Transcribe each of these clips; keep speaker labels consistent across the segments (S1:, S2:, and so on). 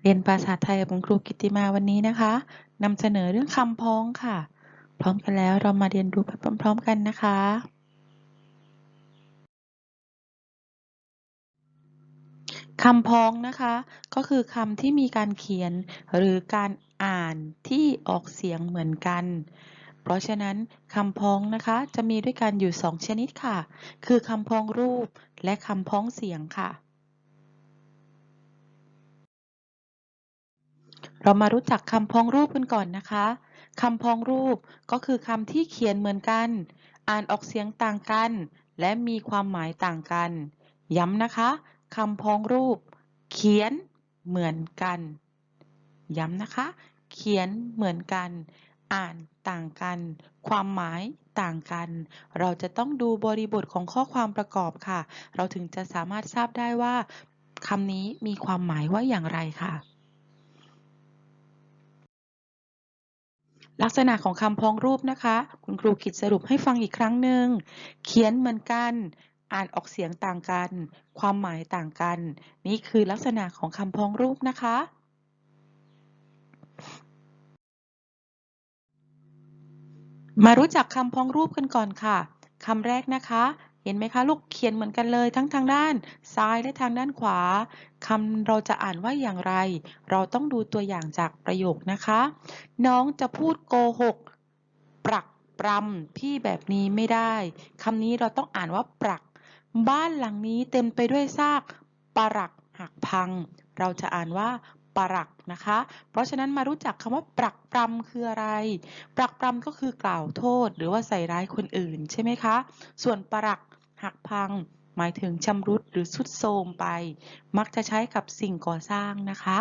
S1: เรียนภาษาไทยกับคุณครูกิตติมาวันนี้นะคะนำเสนอเรื่องคำพ้องค่ะ พร้อมกันแล้วเรามาเรียนรู้ไปพร้อม ๆ กันนะคะ คำพ้องนะคะ ก็คือคำที่มีการเขียนหรือการอ่านที่ออกเสียงเหมือนกัน เพราะฉะนั้นคำพ้องนะคะจะมีด้วยกันอยู่ 2 ชนิดค่ะ คือคำพ้องรูปและคำพ้องเสียงค่ะ เรามารู้จักคำพ้องรูปกันก่อนนะคะ คำพ้องรูปก็คือคำที่เขียนเหมือนกัน อ่านออกเสียงต่างกัน และมีความหมายต่างกัน ย้ำนะคะ คำพ้องรูป เขียนเหมือนกัน ย้ำนะคะ เขียนเหมือนกัน อ่านต่างกัน ความหมายต่างกัน เราจะต้องดูบริบทของข้อความประกอบค่ะ เราถึงจะสามารถทราบได้ว่าคำนี้มีความหมายว่าอย่างไรค่ะ ลักษณะของคำพ้องรูปนะคะ คุณครูคิดสรุปให้ฟังอีกครั้งหนึ่ง เขียนเหมือนกัน อ่านออกเสียงต่างกัน ความหมายต่างกัน นี่คือลักษณะของคำพ้องรูปนะคะ มารู้จักคำพ้องรูปกันก่อนค่ะคำแรกนะคะ เห็นไหมคะลูกเขียนเหมือนกันเลยทั้งทางด้านซ้ายและทางด้านขวาคำเราจะอ่านว่าอย่างไร เราต้องดูตัวอย่างจากประโยคนะคะ น้องจะพูดโกหก ปรักปรำพี่แบบนี้ไม่ได้คำนี้เราต้องอ่านว่าปรัก บ้านหลังนี้เต็มไปด้วยซากปรักหักพัง เราจะอ่านว่าปรักนะคะ เพราะฉะนั้นมารู้จักคำว่าปรักปรำคืออะไร ปรักปรำก็คือกล่าวโทษ หรือว่าใส่ร้ายคนอื่นใช่ไหมคะ ส่วนปรัก หักพัง หมายถึงชำรุดหรือสุดโทรมไป มักจะใช้กับสิ่งก่อสร้างนะคะ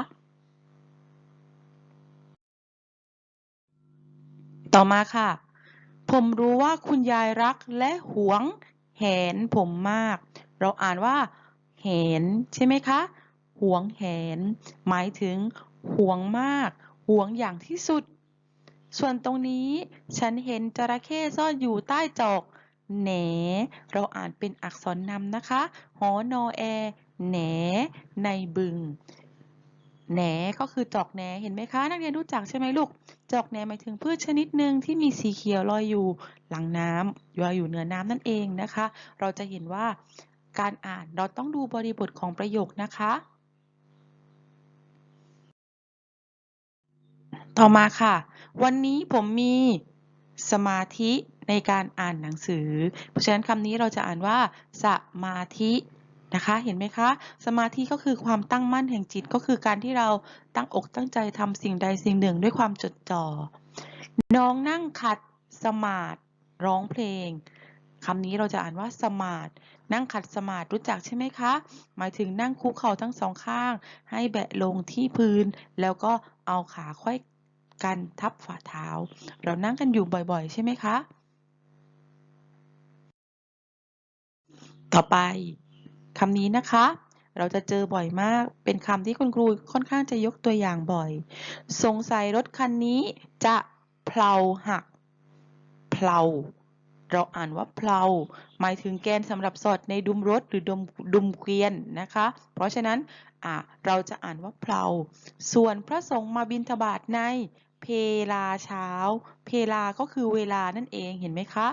S1: ต่อมาค่ะ ผมรู้ว่าคุณยายรักและหวงแหนผมมาก เราอ่านว่าแหนใช่ไหมคะ หวงแหน หมายถึงหวงมาก หวงอย่างที่สุด ส่วนตรงนี้ฉันเห็นจระเข้ซ่อนอยู่ใต้จอก แหน เราอ่านเป็นอักษรนำนะคะ หอนอแอ แหน ในบึง แหนก็คือจอกแหน เห็นไหมคะ นักเรียนรู้จักใช่ไหมลูก จอกแหนหมายถึงพืชชนิดหนึ่งที่มีสีเขียวลอยอยู่หลังน้ำลอยอยู่เหนือน้ำนั่นเองนะคะ เราจะเห็นว่าการอ่านเราต้องดูบริบทของประโยคนะคะ ต่อมาค่ะ วันนี้ผมมี สมาธิในการอ่านหนังสือ เพราะฉะนั้นคำนี้เราจะอ่านว่า สมาธินะคะ เห็นไหมคะ สมาธิก็คือความตั้งมั่นแห่งจิตก็คือการที่เราตั้งอกตั้งใจทำสิ่งใดสิ่งหนึ่งด้วยความจดจ่อ น้องนั่งขัดสมาธิร้องเพลงคำนี้เราจะอ่านว่าสมาธินั่งขัดสมาธิรู้จักใช่ไหมคะ หมายถึงนั่งคุกเข่าทั้งสองข้าง ให้แบะลงที่พื้น แล้วก็เอาขาค่อย กันทับฝ่าเท้า เรานั่งกันอยู่บ่อยๆ ใช่ไหมคะ ต่อไปคำนี้นะคะ เราจะเจอบ่อยมากเป็นคำที่คุณครูค่อนข้างจะยกตัวอย่างบ่อย สงสัยรถคันนี้จะเพลาหักเพลาเราอ่านว่าเพลาหมายถึงแกนสำหรับสอดในดุมรถหรือดุมดุมเกวียนนะคะ เพราะฉะนั้นเราจะอ่านว่าเพลาส่วนพระสงฆ์มาบิณฑบาตใน เพลาเช้า เพลาก็คือเวลานั่นเองเห็นไหมคะ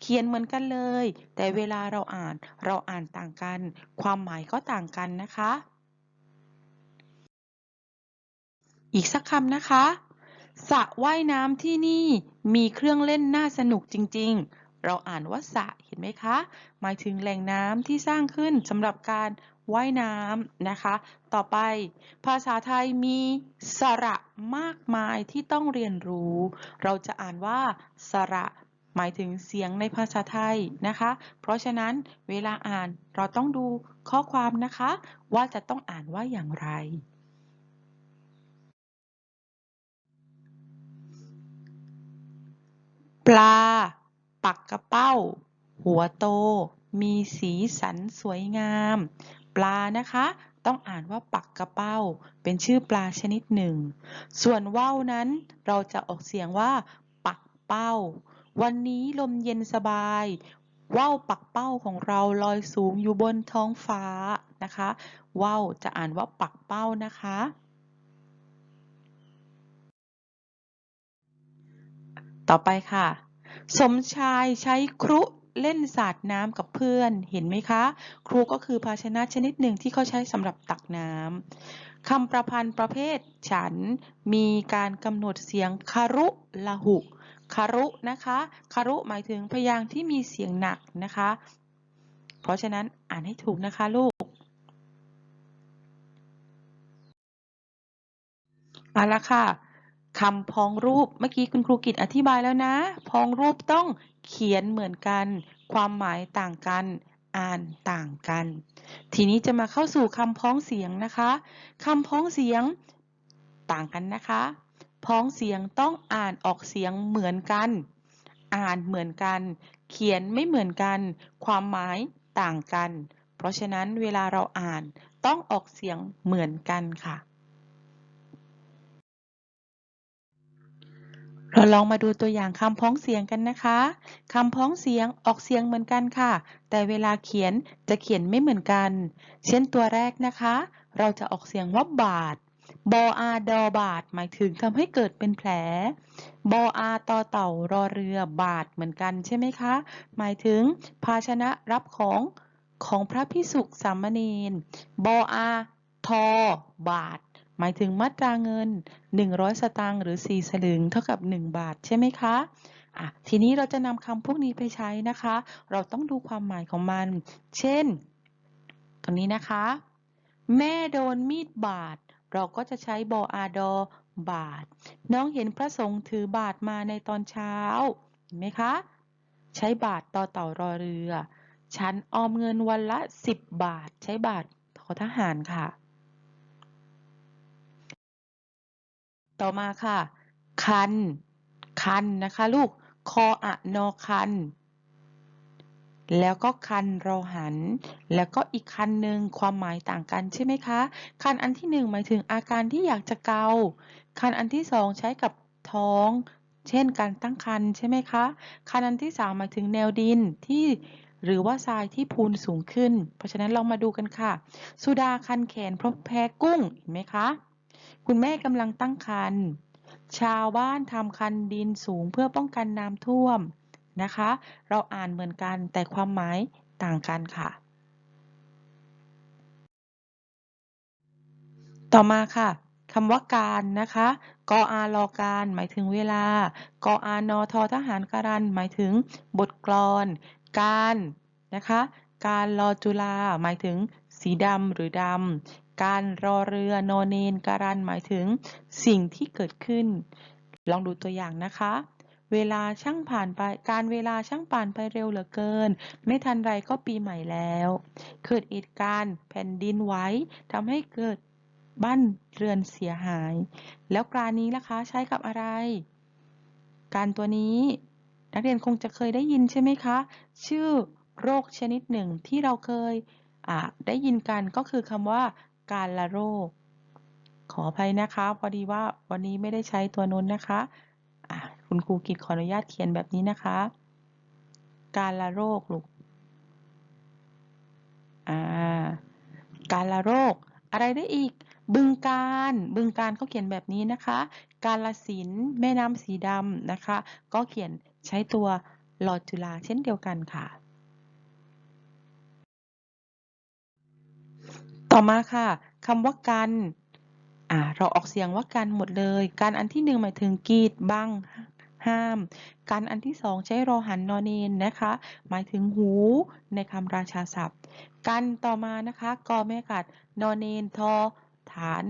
S1: เขียนเหมือนกันเลย แต่เวลาเราอ่านเราอ่านต่างกัน ความหมายก็ต่างกันนะคะ อีกสักคำนะคะสระว่ายน้ำที่นี่มีเครื่องเล่นน่าสนุกจริง ๆ เราอ่านว่าสระเห็นไหมคะ หมายถึงแหล่งน้ำที่สร้างขึ้นสำหรับการ ว่ายน้ำนะคะ ต่อไป ภาษาไทยมีสระมากมายที่ต้องเรียนรู้ เราจะอ่านว่า สระ หมายถึงเสียงในภาษาไทยนะคะ เพราะฉะนั้นเวลาอ่านเราต้องดูข้อความนะคะ ว่าจะต้องอ่านว่าอย่างไรปลา ปักกระเป้า หัวโต มีสีสันสวยงาม ลานะคะ ต้องอ่านว่าปักกระเป้า เป็นชื่อปลาชนิดหนึ่ง ส่วนว่าวนั้นเราจะออกเสียงว่า ปักเป้า วันนี้ลมเย็นสบายว่าวปักเป้าของเราลอยสูงอยู่บนท้องฟ้านะคะว่าวจะอ่านว่าปักเป้านะคะ ต่อไปค่ะ สมชายใช้ครุ เล่นสาดน้ำกับเพื่อน เห็นไหมคะ ครูก็คือภาชนะชนิดหนึ่งที่เขาใช้สำหรับตักน้ำคำประพันธ์ประเภทฉันมีการกำหนดเสียงคารุละหุคารุนะคะคารุหมายถึงพยางค์ที่มีเสียงหนักนะคะ เพราะฉะนั้นอ่านให้ถูกนะคะลูกเอาละค่ะคำพองรูปเมื่อกี้คุณครูกิตอธิบายแล้วนะ พองรูปต้อง เขียนเหมือนกัน ความหมายต่างกัน อ่านต่างกัน ทีนี้จะมาเข้าสู่คำพ้องเสียงนะคะคำพ้องเสียงต่างกันนะคะ พ้องเสียงต้องอ่านออกเสียงเหมือนกัน อ่านเหมือนกัน เขียนไม่เหมือนกัน ความหมายต่างกัน เพราะฉะนั้นเวลาเราอ่านต้องออกเสียงเหมือนกันค่ะ เราลองมาดูตัวอย่างคำพ้องเสียงกันนะคะ คำพ้องเสียงออกเสียงเหมือนกันค่ะ แต่เวลาเขียนจะเขียนไม่เหมือนกัน เช่นตัวแรกนะคะ เราจะออกเสียงว่าบาทบออาดอบาทหมายถึงทำให้เกิดเป็นแผล บออาตอเต่ารอเรือบาทเหมือนกันใช่ไหมคะ หมายถึงภาชนะรับของของพระพิสุสามเณรบออาทอบาท หมายถึงมัตราเงิน 100 สตางค์หรือ 4 สลึงเท่ากับ 1 บาทใช่ไหมคะอะทีนี้เราจะนำคำพวกนี้ไปใช้นะคะ เราต้องดูความหมายของมัน เช่นตรงนี้นะคะ แม่โดนมีดบาด เราก็จะใช้บออาดอบาทน้องเห็นพระสงฆ์ถือบาทมาในตอนเช้า เห็นไหมคะ ใช้บาทต่อเต่ารอเรือ ฉันออมเงินวันละ 10 บาท ใช้บาททอทหารค่ะ ต่อมาค่ะ คัน คันนะคะ ลูก คออะนอคัน แล้วก็คันรอหัน แล้วก็อีกคันหนึ่งความหมายต่างกันใช่ไหมคะ คันอันที่หนึ่งหมายถึงอาการที่อยากจะเกา คันอันที่สองใช้กับท้อง เช่นการตั้งครรภ์ใช่ไหมคะ คันอันที่สามหมายถึงแนวดินที่หรือว่าทรายที่พูนสูงขึ้น เพราะฉะนั้นลองมาดูกันค่ะ สุดาคันแขนเพราะแพ้กุ้ง เห็นไหมคะ คุณแม่กำลังตั้งครรภ์ชาวบ้านทำคันดินสูงเพื่อป้องกันน้ำท่วมนะคะ เราอ่านเหมือนกันแต่ความหมายต่างกันค่ะ ต่อมาค่ะคำว่าการนะคะ กออารอการหมายถึงเวลากออานอทอทหารการันหมายถึงบทกลอน การนะคะ การรอจุลาหมายถึงสีดำหรือดำ การรอเรือนอเนนการันหมายถึงสิ่งที่เกิดขึ้น ลองดูตัวอย่างนะคะ เวลาช่างผ่านไปการเวลาช่างผ่านไปเร็วเหลือเกิน ไม่ทันไรก็ปีใหม่แล้ว เกิดเหตุการณ์แผ่นดินไหวทำให้เกิดบ้านเรือนเสียหาย แล้วกรานี้ล่ะคะใช้กับอะไร การตัวนี้ นักเรียนคงจะเคยได้ยินใช่ไหมคะ ชื่อโรคชนิดหนึ่งที่เราเคยได้ยินกันก็คือคำว่า การละโรค ขออภัยนะคะ พอดีว่าวันนี้ไม่ได้ใช้ตัวนู้นนะคะะคุณครูกิจขออนุญาตเขียนแบบนี้นะคะ การละโรคลูกการละโรค อะไรได้อีก บึงการบึงการเขาเขียนแบบนี้นะคะ การละสินแม่น้ำสีดำนะคะ ก็เขียนใช้ตัวหลอดจุลาเช่นเดียวกันค่ะ ต่อมาค่ะคำว่ากันอ่าเราออกเสียงว่ากันหมดเลย การอันที่หนึ่งหมายถึงกีดบังห้าม การอันที่สองใช้รอหันนอนเนนนะคะ หมายถึงหูในคำราชาศัพท์ กันต่อมานะคะกอแม่กัดนอนเนนทอ ฐาน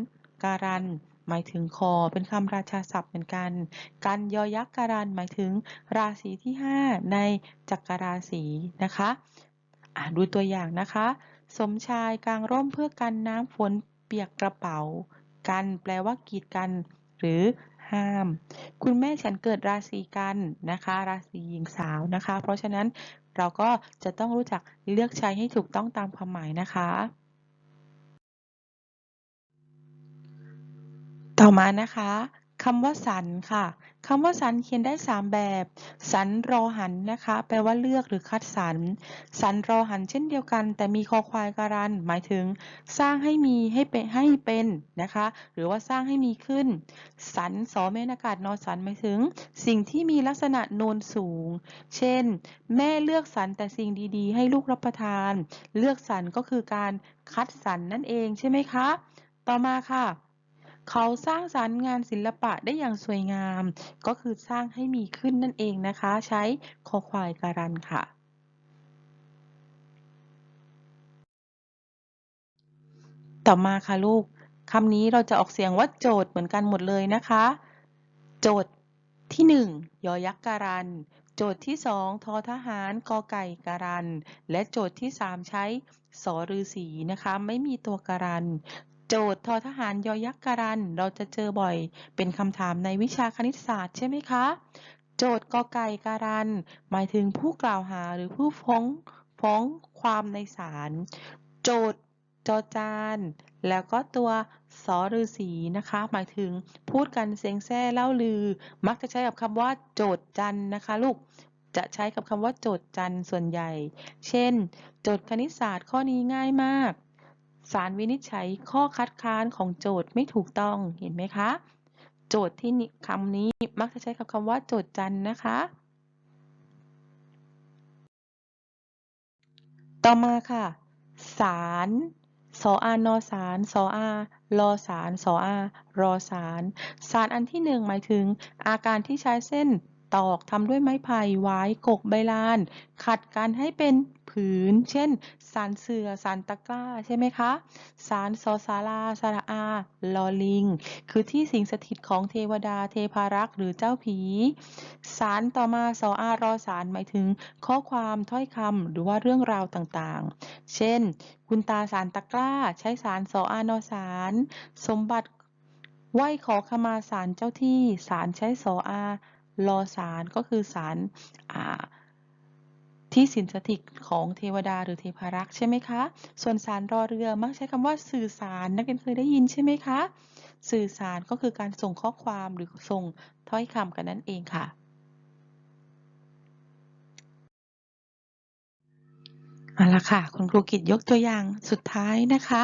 S1: การัน หมายถึงคอ เป็นคำราชาศัพท์เหมือนกัน กันยอยักษ์การัน หมายถึงราศีที่ 5 ในจักรราศีนะคะะดูตัวอย่างนะคะ สมชายกางร่มเพื่อกันน้ำฝนเปียกกระเป๋า กันแปลว่ากีดกัน หรือห้าม คุณแม่ฉันเกิดราศีกันนะคะ ราศีหญิงสาวนะคะ เพราะฉะนั้นเราก็จะต้องรู้จักเลือกใช้ให้ถูกต้องตามความหมายนะคะ ต่อมานะคะ คำว่าสันค่ะคำว่าสันเขียนได้ 3 แบบ สันรอหันนะคะ แปลว่าเลือกหรือคัดสรรสันรอหันเช่นเดียวกัน แต่มีคอควายการัน หมายถึง สร้างให้มีให้เป็นให้เป็นนะคะ หรือว่าสร้างให้มีขึ้น สันสอแม่นอากาศนอสันหมายถึง สิ่งที่มีลักษณะโนนสูง เช่น แม่เลือกสรรแต่สิ่งดีๆ ให้ลูกรับประทาน เลือกสรรก็คือการคัดสรรนั่นเองใช่ไหมคะ ต่อมาค่ะ เขาสร้างสรรค์งานศิลปะได้อย่างสวยงาม ก็คือสร้างให้มีขึ้นนั่นเองนะคะ ใช้คอควายการันค่ะต่อมาค่ะลูกคำนี้เราจะออกเสียงว่าโจทย์เหมือนกันหมดเลยนะคะ โจทย์ที่ 1 ยอยักษ์การัน โจทย์ที่ 2 ทอทหารกอไก่การัน และโจทย์ที่ 3 ใช้สอฤาษีนะคะ ไม่มีตัวการัน โจทย์ทอทหารยอยักษ์การัน เราจะเจอบ่อยเป็นคำถามในวิชาคณิตศาสตร์ใช่ไหมคะ โจทย์กอไก่การัน หมายถึงผู้กล่าวหาหรือผู้ฟ้องฟ้องความในศาลโจทย์จอจาน แล้วก็ตัวสอฤาษีนะคะ หมายถึงพูดกันเสียงแซ่เล่าลือ มักจะใช้กับคำว่า โจทย์จันนะคะลูกจะใช้กับคำว่าโจทย์จันส่วนใหญ่ เช่น โจทย์คณิตศาสตร์ข้อนี้ง่ายมาก ศาลวินิจฉัยข้อคัดค้านของโจทย์ไม่ถูกต้องเห็นไหมคะ โจทย์ที่คำนี้มักจะใช้กับคำว่าโจทย์จันนะคะ ต่อมาค่ะศาลสอานอสารสออารอสารสออารอสารสารอันที่หนึ่งหมายถึง อาการที่ใช้เส้นตอกทำด้วยไม้ไผ่ไว้กกใบลาน ขัดกันให้เป็น ผืนเช่น สารเสือ สารตะกร้า ใช่ไหมคะ สารสอสาราสระอา ลอลิง คือที่สิงสถิตของเทวดา เทพารักษ์หรือเจ้าผี สารต่อมาสออารอสารหมายถึง ข้อความถ้อยคำหรือว่าเรื่องราวต่างๆ เช่น คุณตาสารตะกร้า ใช้สารสออานอสาร สมบัติไหว้ขอขมาสารเจ้าที่ สารใช้สออา รอสารก็คือสารอ่า ที่สินสถิตของเทวดาหรือเทพารักษ์ใช่ไหมคะ ส่วนสารรอเรือมักใช้คำว่าสื่อสารนักเรียนเคยได้ยินใช่ไหมคะ สื่อสารก็คือการส่งข้อความหรือส่งถ้อยคำกันนั่นเองค่ะเอาละค่ะ คุณครูกิจยกตัวอย่างสุดท้ายนะคะ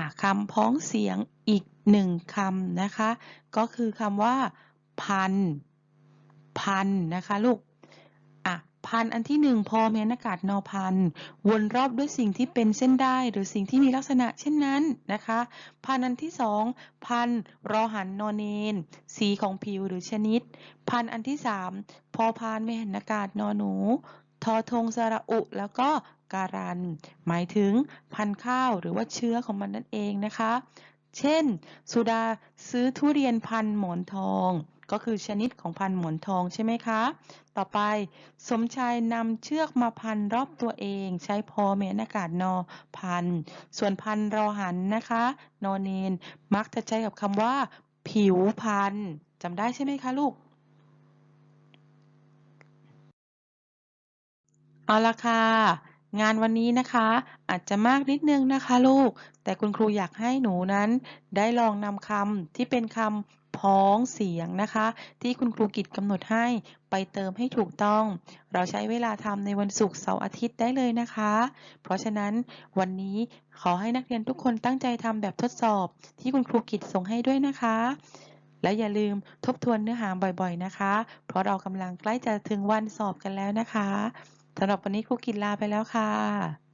S1: ะคำพ้องเสียงอีกหนึ่งคำนะคะ ก็คือคำว่า พัน พันนะคะลูก พันอันที่หนึ่งพอแม้นอากาศนอพันวนรอบด้วยสิ่งที่เป็นเส้นได้ หรือสิ่งที่มีลักษณะเช่นนั้นนะคะ พันอันที่สองพันรอหันนอเนน สีของผิวหรือชนิด พันอันที่สามพอพานแม่นอากาศนอหนู ทอทงสระอุ แล้วก็การัน หมายถึงพันข้าวหรือว่าเชื้อของมันนั่นเองนะคะ เช่น สุดาซื้อทุเรียนพันหมอนทอง ก็คือชนิดของพันธุ์หมอนทองใช่ไหมคะ ต่อไปสมชายนำเชือกมาพันรอบตัวเอง ใช้พอเมนอากาศนอพัน ส่วนพันรอหันนะคะ นอเนนมักจะใช้กับคำว่า ผิวพันจำได้ใช่ไหมคะลูกเอาละค่ะงานวันนี้นะคะอาจจะมากนิดนึงนะคะลูก แต่คุณครูอยากให้หนูนั้น ได้ลองนำคำที่เป็นคำ พ้องเสียงนะคะ ที่คุณครูกิจกำหนดให้ไปเติมให้ถูกต้อง เราใช้เวลาทำในวันศุกร์เสาร์อาทิตย์ได้เลยนะคะ เพราะฉะนั้นวันนี้ขอให้นักเรียนทุกคนตั้งใจทำแบบทดสอบ ที่คุณครูกิจส่งให้ด้วยนะคะ และอย่าลืมทบทวนเนื้อหาบ่อยๆนะคะ เพราะเรากำลังใกล้จะถึงวันสอบกันแล้วนะคะสำหรับวันนี้ครูกินลาไปแล้วค่ะ